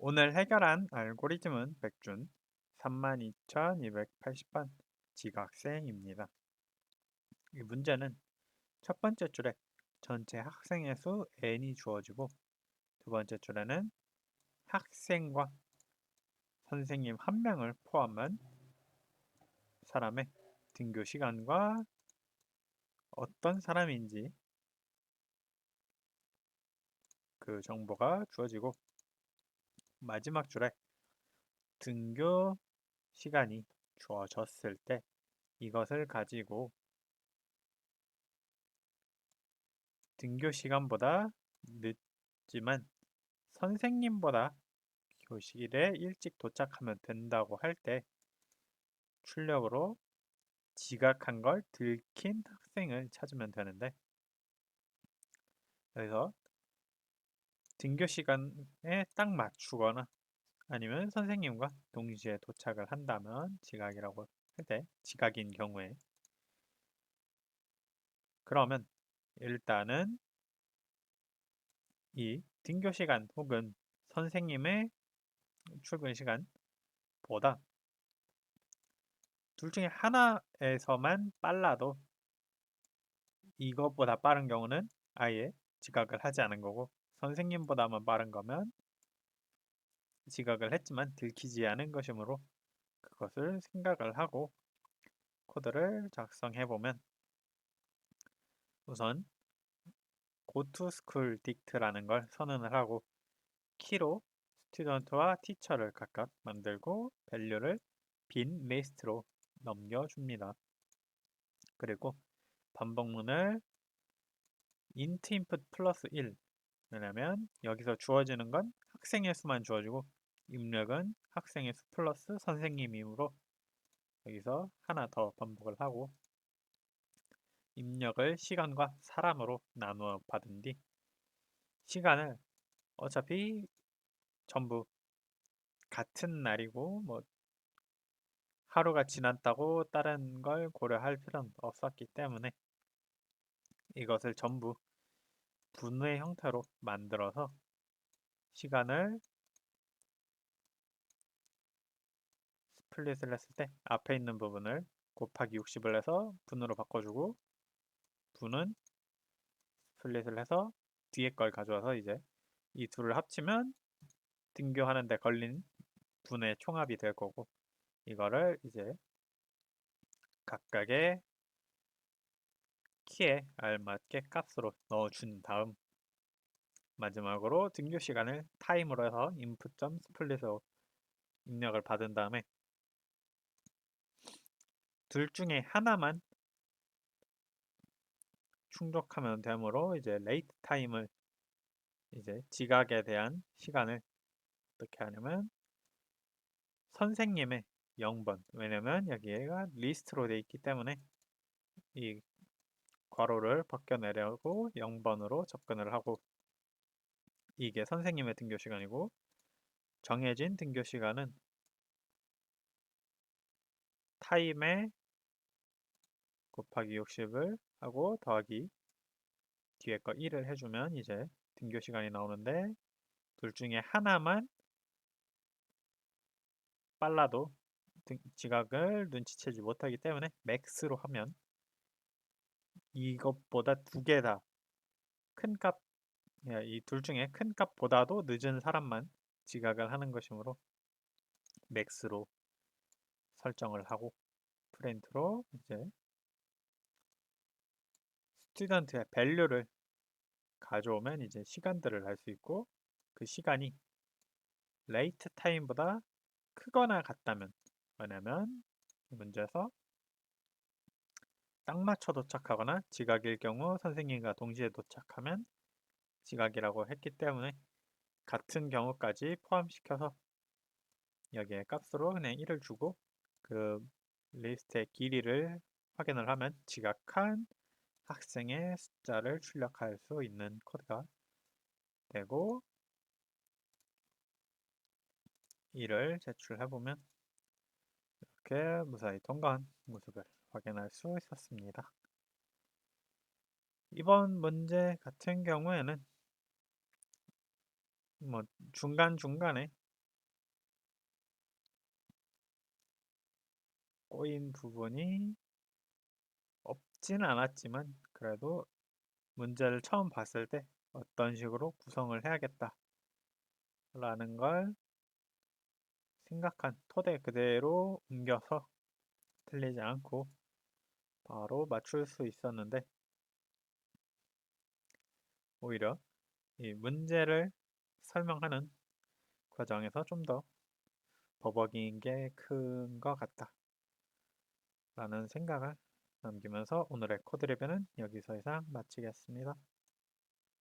오늘 해결한 알고리즘은 백준 32,280번 지각생입니다. 이 문제는 첫 번째 줄에 전체 학생의 수 n이 주어지고 두 번째 줄에는 학생과 선생님 한 명을 포함한 사람의 등교 시간과 어떤 사람인지 그 정보가 주어지고 마지막 줄에 등교 시간이 주어졌을 때 이것을 가지고 등교 시간보다 늦지만 선생님보다 교실에 일찍 도착하면 된다고 할 때 출력으로 지각한 걸 들킨 학생을 찾으면 되는데 그래서 등교 시간에 딱 맞추거나 아니면 선생님과 동시에 도착을 한다면 지각이라고 할 때 지각인 경우에. 그러면 일단은 이 등교 시간 혹은 선생님의 출근 시간보다 둘 중에 하나에서만 빨라도 이것보다 빠른 경우는 아예 지각을 하지 않은 거고 선생님보다만 빠른 거면 지각을 했지만 들키지 않은 것이므로 그것을 생각을 하고 코드를 작성해 보면 우선 goToSchool dict라는 걸 선언을 하고 키로 스튜던트와 티처를 각각 만들고 밸류를 빈 리스트로 넘겨줍니다. 그리고 반복문을 int input 플러스 1 왜냐면 여기서 주어지는 건 학생의 수만 주어지고 입력은 학생의 수 플러스 선생님이므로 여기서 하나 더 반복을 하고 입력을 시간과 사람으로 나누어 받은 뒤 시간을 어차피 전부 같은 날이고 뭐 하루가 지났다고 다른 걸 고려할 필요는 없었기 때문에 이것을 전부 분의 형태로 만들어서 시간을 스플릿을 했을 때 앞에 있는 부분을 곱하기 60을 해서 분으로 바꿔주고 분은 스플릿을 해서 뒤에 걸 가져와서 이제 이 둘을 합치면 등교하는데 걸린 분의 총합이 될 거고 이거를 이제 각각의 키에 알맞게 값으로 넣어준 다음 마지막으로 등교 시간을 타임으로 해서 input.split으로 입력을 받은 다음에 둘 중에 하나만 충족하면 되므로 이제 레이트 타임을 이제 지각에 대한 시간을 어떻게 하냐면 선생님의 0번. 왜냐면 여기가 리스트로 되어 있기 때문에 이 괄호를 벗겨내려고 0번으로 접근을 하고 이게 선생님의 등교 시간이고 정해진 등교 시간은 타임에 곱하기 60을 하고 더하기 뒤에 거 1을 해주면 이제 등교 시간이 나오는데 둘 중에 하나만 빨라도 지각을 눈치채지 못하기 때문에 맥스로 하면 이것보다 두 개다 큰 값, 이 둘 중에 큰 값보다도 늦은 사람만 지각을 하는 것이므로 맥스로 설정을 하고 프린트로 이제 스튜던트의 밸류를 가져오면 이제 시간들을 알 수 있고 그 시간이 레이트 타임보다 크거나 같다면 왜냐면 문제에서 딱 맞춰 도착하거나 지각일 경우 선생님과 동시에 도착하면 지각이라고 했기 때문에 같은 경우까지 포함시켜서 여기에 값으로 그냥 1을 주고 그 리스트의 길이를 확인을 하면 지각한 학생의 숫자를 출력할 수 있는 코드가 되고 이를 제출해보면 이렇게 무사히 통과한 모습을 확인할 수 있었습니다. 이번 문제 같은 경우에는 뭐 중간중간에 꼬인 부분이 없진 않았지만 그래도 문제를 처음 봤을 때 어떤 식으로 구성을 해야겠다 라는 걸 생각한 토대 그대로 옮겨서 틀리지 않고 바로 맞출 수 있었는데 오히려 이 문제를 설명하는 과정에서 좀 더 버벅인 게 큰 것 같다 라는 생각을 남기면서 오늘의 코드 리뷰는 여기서 이상 마치겠습니다.